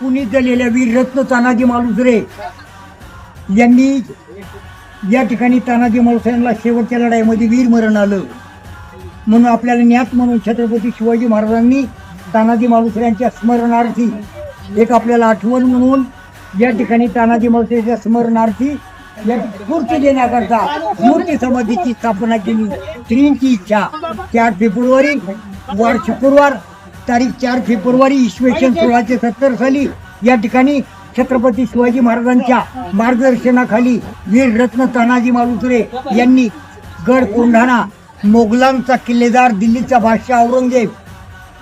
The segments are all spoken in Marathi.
पुनीत झालेल्या वीररत्न तानाजी मालुसरे यांनी या ठिकाणी तानाजी मालुसऱ्यांना शेवटच्या लढाईमध्ये वीर मरण आलं. म्हणून आपल्याला न्यात म्हणून छत्रपती शिवाजी महाराजांनी तानाजी मालुसऱ्यांच्या स्मरणार्थी एक आपल्याला आठवण म्हणून या ठिकाणी तानाजी मालुसरेच्या स्मरणार्थी या स्फूर्ती देण्याकरता मूर्ती समाधीची स्थापना केली. स्त्रींची इच्छा. चार फेब्रुवारी वार शुक्रवार तारीख चार फेब्रुवारी इसवी सन सोळाशे सत्तर साली या ठिकाणी छत्रपती शिवाजी महाराजांच्या मार्गदर्शनाखाली वीर रत्न तानाजी मालुसरे यांनी गड कोंढाणा मोगलांचा किल्लेदार दिल्लीचा बादशाह औरंगजेब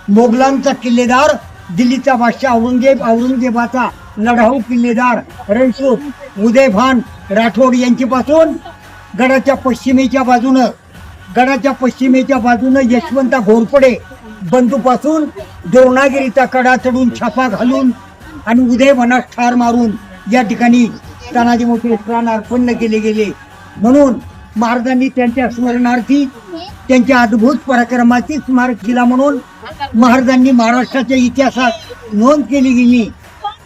मोगलांचा किल्लेदार दिल्लीचा बादशाह औरंगजेब औरंगजेबाचा लढाऊ किल्लेदार रणछोड उदयभान राठोड यांच्यापासून गडाच्या पश्चिमेच्या बाजूनं गडाच्या पश्चिमेच्या बाजूनं यशवंत घोरपडे बंधूपासून देवनागिरीचा कडा चढून छापा घालून आणि उदयभनास ठार मारून या ठिकाणी तानाजी मोठे प्राण अर्पण केले गेले. म्हणून महाराजांनी त्यांच्या स्मरणार्थी त्यांच्या अद्भुत पराक्रमाची स्मारक दिला म्हणून महाराजांनी महाराष्ट्राच्या इतिहासात नोंद केली गेली.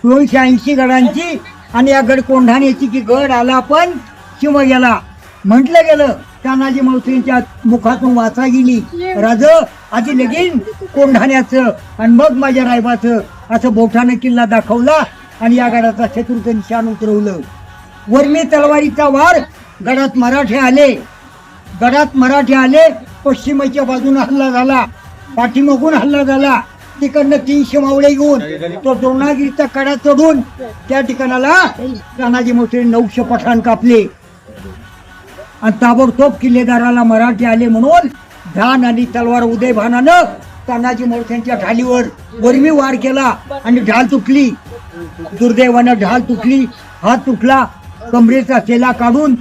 दोनशे ऐंशी गडांची आणि या गड कोंढाण्याची की गड आला पण किंवा म्हटलं गेलं तानाजी मावशींच्या मुखातून वाचा गेली. राज आधी लगीन कोंढाण्याचं आणि मग माझ्या रायबाचं असं बोठानं किल्ला दाखवला आणि या गडाचा शत्रूचं निशाण उतरवलं. वर्मी तलवारीचा वार गडात मराठे आले. गडात मराठे आले पश्चिमेच्या बाजूने हल्ला झाला पाठीमागून हल्ला झाला. तिकडनं तीनशे मावळे घेऊन तो द्रोणागिरीचा कडा चढून त्या ठिकाणाला तानाजी मोठे नऊशे पठाण कापले. आणि ताबडतोब किल्लेदाराला मराठी आले म्हणून धान आणि तलवार उदयभानानं तानाजी मोठ्यांच्या ढालीवर वर्मी वार केला आणि ढाल तुटली. दुर्दैवानं ढाल तुटली. हात तुटला. कमरेचा सेला काढून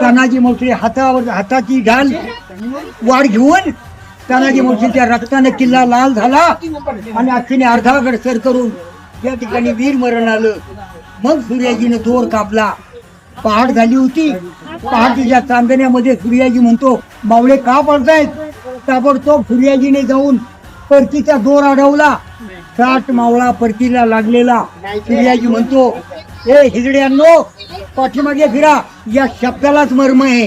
तानाजी मोठे हातावर हाताची ढाल वाढ घेऊन तानाजी मोर्चेच्या रक्तानं किल्ला लाल झाला आणि अख्खीने अर्धा गडसर करून या ठिकाणी वीर मरण आलं. मग सूर्याजीने दोर कापला. पहाड झाली होती. पहाडीच्या चांदण्यामध्ये सूर्याजी म्हणतो मावळे का पडतायत? ताबडतोब सूर्याजीने जाऊन परतीचा दोर अडवला. साठ मावळा परतीला लागलेला. सूर्याजी म्हणतो ए हिजड्यांनो पाठीमागे फिरा या शब्दालाच मर्म आहे.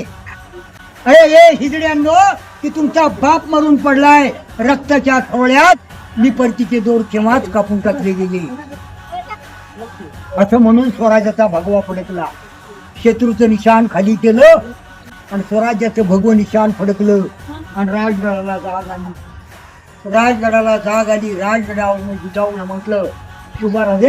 अरे ए हिजड्यांनो की तुमचा बाप मरून पडलाय रक्ताच्या थोड्यात मी परतीचे दोर केव्हाच कापून टाकले गेले. असं म्हणून स्वराज्याचा भगवा फडकला. शत्रूचं निशाण खाली केलं आणि स्वराज्याचं भगवं निशाण फडकलं आणि राजगडाला जाग आली. राजगडाला जाग आली राजगडावर जिजाऊन म्हटलं शुभाराजे